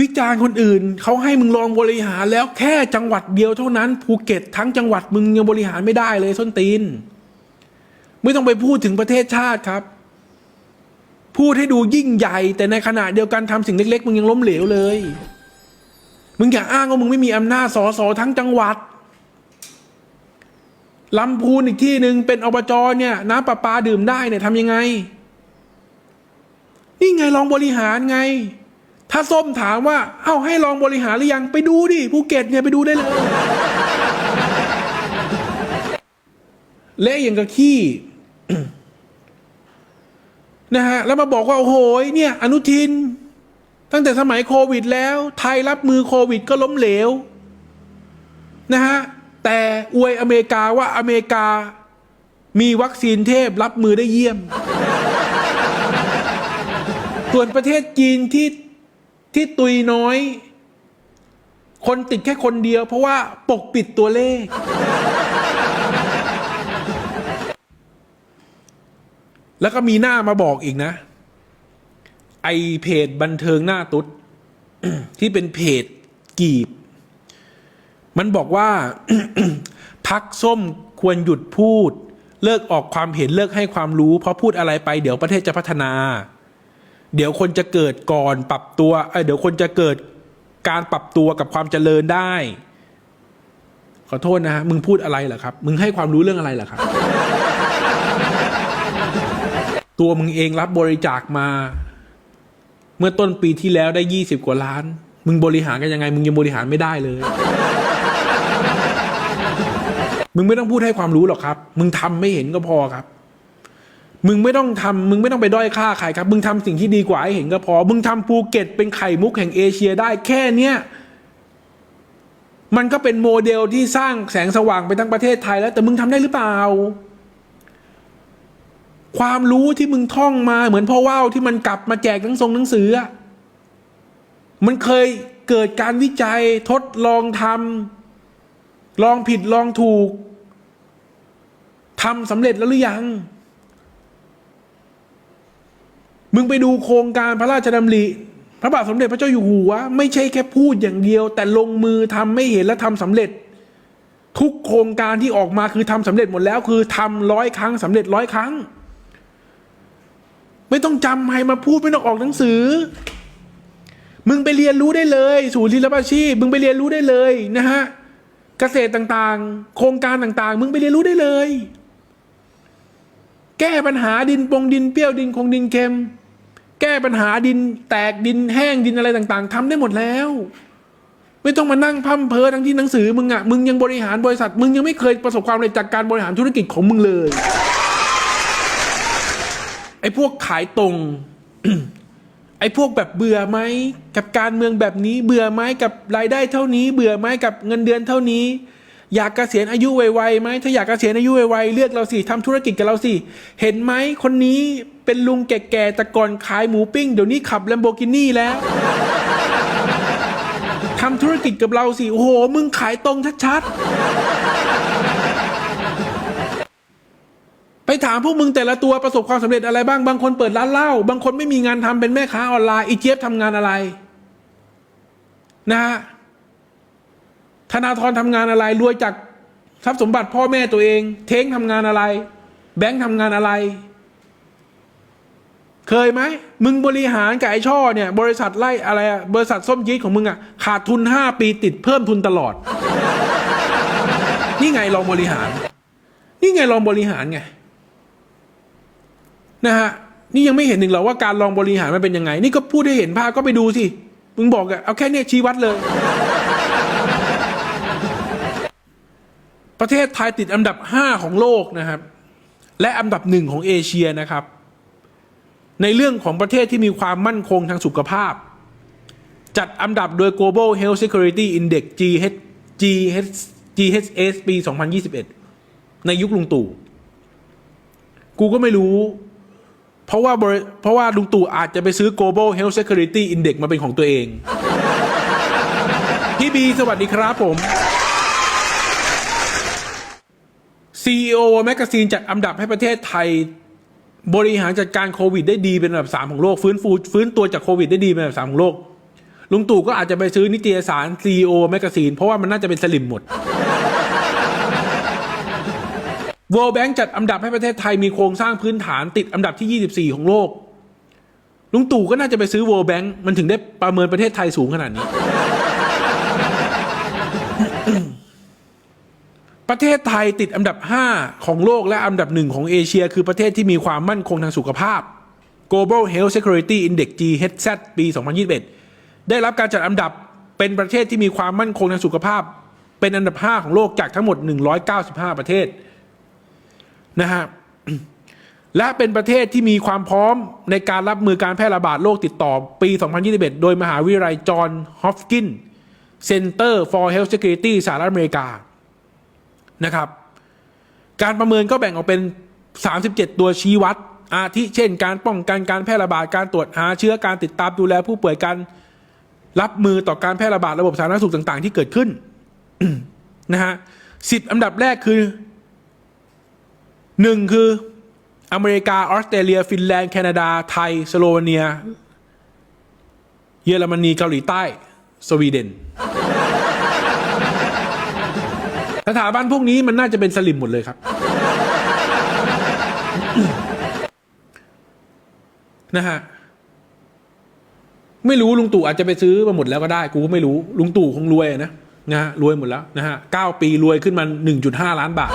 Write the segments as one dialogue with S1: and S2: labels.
S1: วิจารณ์คนอื่นเขาให้มึงลองบริหารแล้วแค่จังหวัดเดียวเท่านั้นภูเก็ตทั้งจังหวัดมึงยังบริหารไม่ได้เลยส้นตีน ไม่ต้องไปพูดถึงประเทศชาติครับ พูดให้ดูยิ่งใหญ่ แต่ในขณะเดียวกันทำสิ่งเล็ก ๆ มึงยังล้มเหลวเลย มึงอย่าอ้างว่ามึงไม่มีอำนาจสอสอทั้งจังหวัดลำพูนอีกที่หนึ่งเป็นอบจเนี่ยน้ำประปาดื่มได้เนี่ยทำยังไง นี่ไงลองบริหารไง ถ้าส้มถามว่า เอ้าให้ลองบริหารหรือยังไปดูดิภูเก็ตเนี่ยไปดูได้เลย เละอย่างกับขี้นะฮะแล้วมาบอกว่า โอ้โหเนี่ย อนุทิน ตั้งแต่สมัยโควิดแล้ว ไทยรับมือโควิดก็ล้มเหลว นะฮะ แต่อวยอเมริกาว่าอเมริกา มีวัคซีนเทพรับมือได้เยี่ยม ส่วนประเทศจีนที่ ที่ตุยน้อย คนติดแค่คนเดียว เพราะว่าปกปิดตัวเลข แล้วก็มีหน้ามาบอกอีกนะ ไอเพจบันเทิงหน้าตุ๊ด ที่เป็นเพจกีบ มันบอกว่า พักส้มควรหยุดพูด เลิกออกความเห็นเลิกให้ความรู้ เพราะพูดอะไรไปเดี๋ยวประเทศจะพัฒนา เดี๋ยวคนจะเกิดก่อนปรับตัวเเดี๋ยวคนจะเกิดการปรับตัวกับความเจริญได้ ขอโทษนะฮะมึงพูดอะไรเหรอครับ มึงให้ความรู้เรื่องอะไรเหรอครับ ตัวมึงเองรับบริจาคมา เมื่อต้นปีที่แล้วได้ยี่สิบกว่าล้าน มึงบริหารกันยังไง มึงยังบริหารไม่ได้เลย มึงไม่ต้องพูดให้ความรู้หรอกครับ มึงทำไม่เห็นก็พอครับ มึงไม่ต้องทำมึงไม่ต้องไปด้อยค่าใครครับ มึงทำสิ่งที่ดีกว่าให้เห็นก็พอ มึงทำภูเก็ตเป็นไข่มุกแห่งเอเชียได้แค่เนี้ยมันก็เป็นโมเดลที่สร้างแสงสว่างไปทั้งประเทศไทยแล้ว แต่มึงทำได้หรือเปล่า ความรู้ที่มึงท่องมาเหมือนพ่อว่าวที่มันกลับมาแจกทั้งทรงหนังสือ มันเคยเกิดการวิจัยทดลองทำลองผิดลองถูกทำสำเร็จแล้วหรือยัง มึงไปดูโครงการพระราชดำริพระบาทสมเด็จพระเจ้าอยู่หัว ไม่ใช่แค่พูดอย่างเดียว แต่ลงมือทำไม่เห็นและทำสำเร็จ ทุกโครงการที่ออกมาคือทำสำเร็จหมดแล้ว คือทำร้อยครั้งสำเร็จร้อยครั้ง ไม่ต้องจำใครมาพูดไม่ต้องออกหนังสือ มึงไปเรียนรู้ได้เลยศูนย์ศิลปาชีพมึงไปเรียนรู้ได้เลยนะฮะเกษตรต่างๆ โครงการต่างๆ มึงไปเรียนรู้ได้เลย แก้ปัญหาดินปงดินเปรี้ยวดินคงดินเค็ม แก้ปัญหาดินแตกดินแห้งดินอะไรต่างๆทำได้หมดแล้ว ไม่ต้องมานั่งพั่มเพอทั้งที่หนังสือมึงอะมึงยังบริหารบริษัท มึงยังไม่เคยประสบความสำเร็จจากการบริหารธุรกิจของมึงเลยไอ้พวกขายตรง ไอ้พวกแบบเบื่อไหมกับการเมืองแบบนี้ เบื่อไหมกับรายได้เท่านี้ เบื่อไหมกับเงินเดือนเท่านี้ อยากเกษียณอายุไวๆไหมถ้าอยากเกษียณอายุไวๆเลือกเราสิทำธุรกิจกับเราสิ เห็นไหมคนนี้เป็นลุงแก่ๆแต่ก่อนขายหมูปิ้ง เดี๋ยวนี้ขับแลมโบกินี่แล้วทำธุรกิจกับเราสิ โอ้โห มึงขายตรงชัดๆ ไปถามพวกมึงแต่ละตัวประสบความสำเร็จอะไรบ้าง บางคนเปิดร้านเหล้า บางคนไม่มีงานทำเป็นแม่ค้าออนไลน์ อีเจี๊ยบทำงานอะไร นะฮะ ธนาธรทำงานอะไรรวยจากทรัพย์สมบัติพ่อแม่ตัวเอง เท้งทำงานอะไร แบงค์ทำงานอะไร เคยไหมมึงบริหารกับไอ้ช่อเนี่ย บริษัทไล่อะไรอะบริษัทส้มจี๊ดของมึงอะขาดทุนห้าปีติดเพิ่มทุนตลอด นี่ไงลองบริหาร นี่ไงลองบริหารไงนะฮะนี่ยังไม่เห็นหนึ่งหรอว่าการลองบริหารมันเป็นยังไง นี่ก็พูดให้เห็นภาพก็ไปดูสิ มึงบอกอะเอาแค่เนี้ยชี้วัดเลย ประเทศไทยติดอันดับ 5 ของโลกนะครับ และอันดับหนึ่งของเอเชียนะครับ ในเรื่องของประเทศที่มีความมั่นคงทางสุขภาพ จัดอันดับโดย Global Health Security Index GH GH GHS ปี 2021 ในยุคลุงตู่ กูก็ไม่รู้ เพราะว่าเพราะว่าลุงตู่อาจจะไปซื้อ Global Health Security Index มาเป็นของตัวเอง พี่บี สวัสดีครับผม CEO แมกกาซีนจัดอันดับให้ประเทศไทย บริหารจัดการโควิดได้ดีเป็นอันดับสามของโลก ฟื้นฟูฟื้นตัวจากโควิดได้ดีเป็นอันดับสามของโลก ลุงตู่ก็อาจจะไปซื้อนิตยสาร CEO Magazine เพราะว่ามันน่าจะเป็นสลิมหมด World Bank จัดอันดับให้ประเทศไทยมีโครงสร้างพื้นฐานติดอันดับที่ 24 ของโลก ลุงตู่ก็น่าจะไปซื้อ World Bank มันถึงได้ประเมินประเทศไทยสูงขนาดนี้ ประเทศไทยติดอันดับ 5 ของโลกและอันดับหนึ่งของเอเชีย คือประเทศที่มีความมั่นคงทางสุขภาพ Global Health Security Index GHZ ปี 2021 ได้รับการจัดอันดับเป็นประเทศที่มีความมั่นคงทางสุขภาพ เป็นอันดับ 5 ของโลกจากทั้งหมด 195 ประเทศนะฮะและเป็นประเทศที่มีความพร้อมในการรับมือการแพร่ระบาดโรคติดต่อปี 2021 โดยมหาวิทยาลัยจอห์นฮอฟกิน Center for Health Security สหรัฐอเมริกา นะครับ การประเมินก็แบ่งออกเป็น 37 ตัวชี้วัด อาทิเช่น การป้องกันการแพร่ระบาดการตรวจหาเชื้อการติดตามดูแลผู้ป่วยการรับมือต่อการแพร่ระบาดระบบสาธารณสุขต่าง ๆ ที่เกิดขึ้นนะฮะสิบอันดับแรกคือหนึ่งคืออเมริกา ออสเตรเลีย ฟินแลนด์ แคนาดา ไทย สโลวาเนีย เยอรมนี เกาหลีใต้ สวีเดน สถาบันพวกนี้มันน่าจะเป็นสลิมหมดเลยครับ นะฮะไม่รู้ลุงตู่อาจจะไปซื้อมาหมดแล้วก็ได้ กูก็ไม่รู้ ลุงตู่คงรวยนะนะฮะรวยหมดแล้วนะฮะเก้าปีรวยขึ้นมาหนึ่งจุดห้าล้านบาท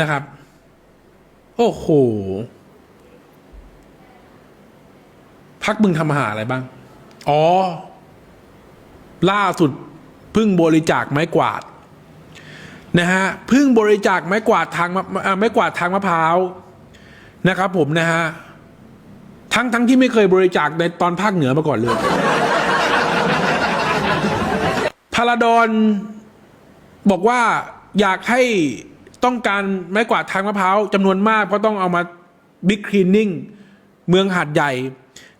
S1: นะครับ โอ้โหพักมึงทำอาหารอะไรบ้าง อ๋อ ล่าสุดเพึ่งบริจาคไม้กวาดนะฮะเพึ่งบริจาคไม้กวาดทางไม้กวาดทางมะพร้าวนะครับผมนะฮะทั้งทั้งที่ไม่เคยบริจาคในตอนภาคเหนือมาก่อนเลยพาราดอนบอกว่าอยากให้ต้องการไม้กวาดทางมะพร้าวจำนวนมาก เพราะต้องเอามาบิ๊กคลีนนิ่งเมืองหาดใหญ่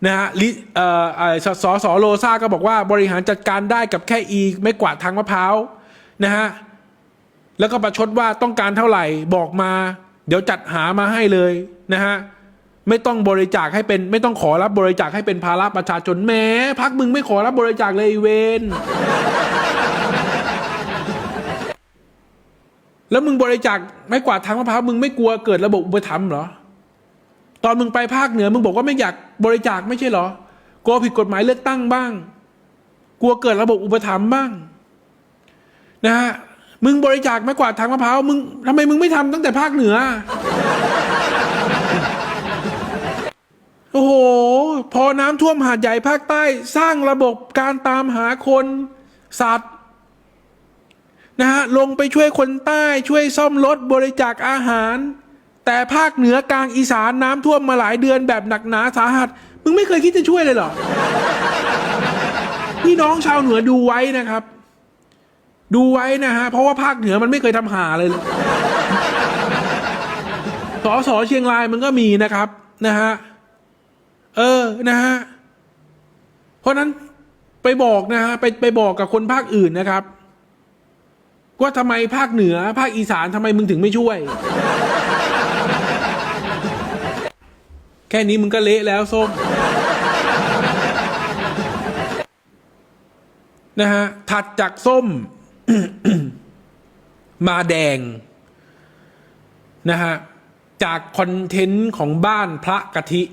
S1: นะฮะลิเอ่อเอ่อสสสโลซาก็บอกว่าบริหารจัดการได้กับแค่อีไม้กวาดทางมะพร้าวนะฮะแล้วก็ประชดว่าต้องการเท่าไหร่บอกมา เดี๋ยวจัดหามาให้เลยนะฮะไม่ต้องบริจาคให้เป็น ไม่ต้องขอรับบริจาคให้เป็นภาระประชาชนแม้พักมึงไม่ขอรับบริจาคเลยไอ้เวนแล้วมึงบริจาคไม่กวาดทางมะพร้าวมึงไม่กลัวเกิดระบบอุปถัมภ์เหรอ ตอนมึงไปภาคเหนือมึงบอกว่าไม่อยากบริจาคไม่ใช่เหรอกลัวผิดกฎหมายเลือกตั้งบ้าง กลัวเกิดระบบอุปถัมภ์บ้าง นะฮะมึงบริจาคไม้กวาดทางมะพร้าวมึงทำไมมึงไม่ทำตั้งแต่ภาคเหนือ โอ้โห พอน้ำท่วมหาดใหญ่ภาคใต้ สร้างระบบการตามหาคนสัตว์นะฮะลงไปช่วยคนใต้ช่วยซ่อมรถบริจาคอาหาร แต่ภาคเหนือกลางอีสานน้ำท่วมมาหลายเดือนแบบหนักหนาสาหัส มึงไม่เคยคิดจะช่วยเลยเหรอ พี่น้องชาวเหนือดูไว้นะครับ ดูไว้นะฮะ เพราะว่าภาคเหนือมันไม่เคยทำหาเลยเลยสอสอเชียงรายมันก็มีนะครับนะฮะ เออนะฮะ เพราะนั้นไปบอกนะฮะไปไปบอกกับคนภาคอื่นนะครับ ว่าทำไมภาคเหนือ ภาคอีสานทำไมมึงถึงไม่ช่วย แค่นี้มึงก็เละแล้วส้มนะฮะถัดจากส้ม มาแดงนะฮะจากคอนเทนต์ของบ้านพระกะทิ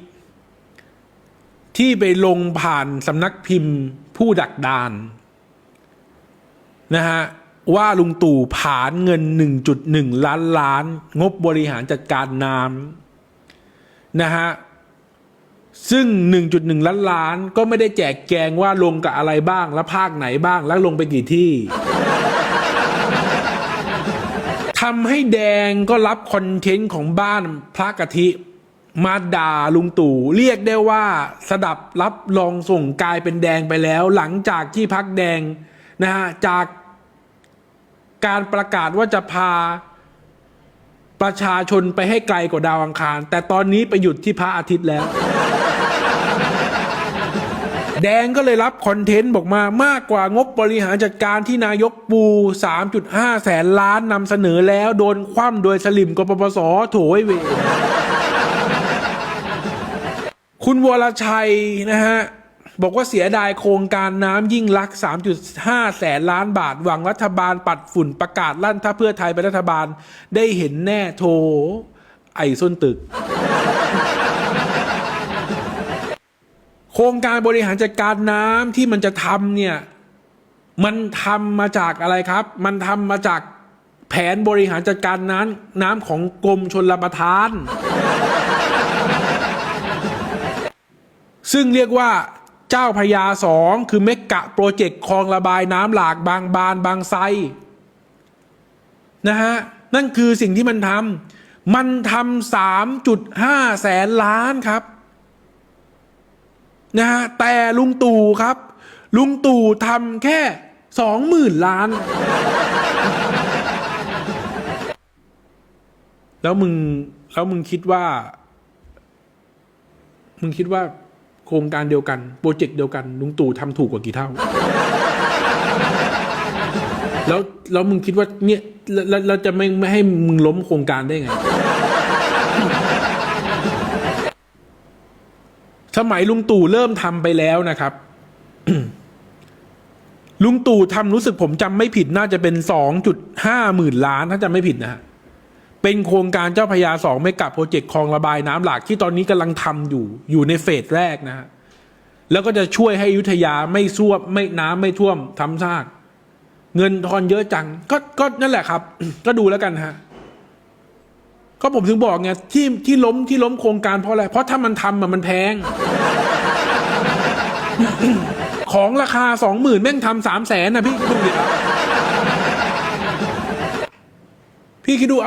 S1: ที่ไปลงผ่านสำนักพิมพ์ผู้ดักดานนะฮะว่าลุงตู่ผ่านเงิน 1.1 ล้านล้าน งบบริหารจัดการน้ำนะฮะ ซึ่ง 1.1 ล้านล้านก็ไม่ได้แจกแจงว่าลงกับอะไรบ้าง และภาคไหนบ้าง แล้วลงไปกี่ที่ ทำให้แดงก็รับคอนเทนต์ของบ้านพระกะทิ มาด่าลุงตู่ เรียกได้ว่าสดับรับรองส่งกลายเป็นแดงไปแล้ว หลังจากที่พักแดงนะฮะจากการประกาศว่าจะพาประชาชนไปให้ไกลกว่าดาวอังคาร แต่ตอนนี้ไปหยุดที่พระอาทิตย์แล้ว แดงก็เลยรับคอนเทนต์บอกมามากกว่างบบริหารจัดการที่นายกปู 3.5 แสนล้านนำเสนอแล้วโดนคว่ำโดยสลิมกปปสโถยเวคุณวรชัยนะฮะบอกว่าเสียดายโครงการน้ำยิ่งลักษณ์3.5 แสนล้านบาท หวังรัฐบาลปัดฝุ่นประกาศลั่นถ้าเพื่อไทยเป็นรัฐบาลได้เห็นแน่โท ไอ้ส้นตึก โครงการบริหารจัดการน้ำที่มันจะทำเนี่ยมันทำมาจากอะไรครับ มันทำมาจากแผนบริหารจัดการน้ำน้ำของกรมชนรประทาน ซึ่งเรียกว่าเจ้าพระยาสองคือเมกะโปรเจกต์คลองระบายน้ำหลากบางบานบางไซนะฮะ นั่นคือสิ่งที่มันทำมันทำสามจุดห้าแสนล้านครับ นะฮะแต่ลุงตู่ครับ ลุงตู่ทำแค่สองหมื่นล้าน แล้วมึงแล้วมึงคิดว่า มึงคิดว่าโครงการเดียวกัน โปรเจกต์เดียวกัน ลุงตู่ทำถูกกว่ากี่เท่า แล้วแล้วมึงคิดว่าเนี่ยแล้วแล้วแล้วจะไม่ไม่ให้มึงล้มโครงการได้ไง สมัยลุงตู่เริ่มทำไปแล้วนะครับ ลุงตู่ทำรู้สึกผมจำไม่ผิดน่าจะเป็นสองจุดห้าหมื่นล้านถ้าจำไม่ผิดนะฮะเป็นโครงการเจ้าพยาสองไม่กับโปรเจกต์คลองระบายน้ำหลากที่ตอนนี้กำลังทำอยู่อยู่ในเฟสแรกนะฮะแล้วก็จะช่วยให้อยุธยาไม่ซ่วมไม่น้ำไม่ท่วมทำซาก เงินทอนเยอะจัง ก็ก็นั่นแหละครับ ก็ดูแล้วกันฮะ ก็ผมถึงบอกไงที่ที่ล้มที่ล้มโครงการเพราะอะไร เพราะถ้ามันทำอะมันแพง ของราคาสองหมื่นแม่งทำสามแสนนะพี่ดูดิพี่คิดดูเอา